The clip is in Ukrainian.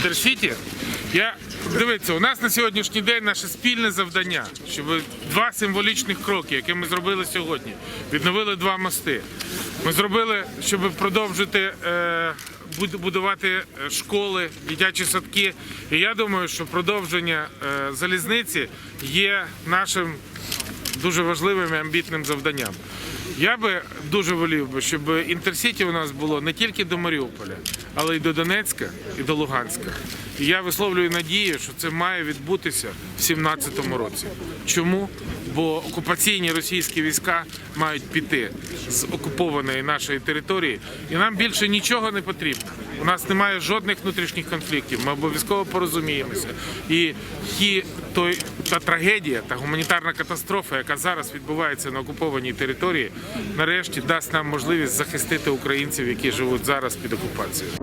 Інтерсіті. Я дивіться, у нас на сьогоднішній день наше спільне завдання, щоб два символічних кроки, які ми зробили сьогодні, відновили два мости. Ми зробили, щоб продовжити е, будувати е, школи, дитячі садки. І я думаю, що продовження е, залізниці є нашим дуже важливим і амбітним завданням. Я би дуже волів би, щоб інтерсіті у нас було не тільки до Маріуполя, але й до Донецька і до Луганська. І я висловлюю надію, що це має відбутися в 2017 році. Чому? Бо окупаційні російські війська мають піти з окупованої нашої території, і нам більше нічого не потрібно. У нас немає жодних внутрішніх конфліктів. Ми обов'язково порозуміємося. І ті, той, та трагедія, та гуманітарна катастрофа, яка зараз відбувається на окупованій території, нарешті дасть нам можливість захистити українців, які живуть зараз під окупацією.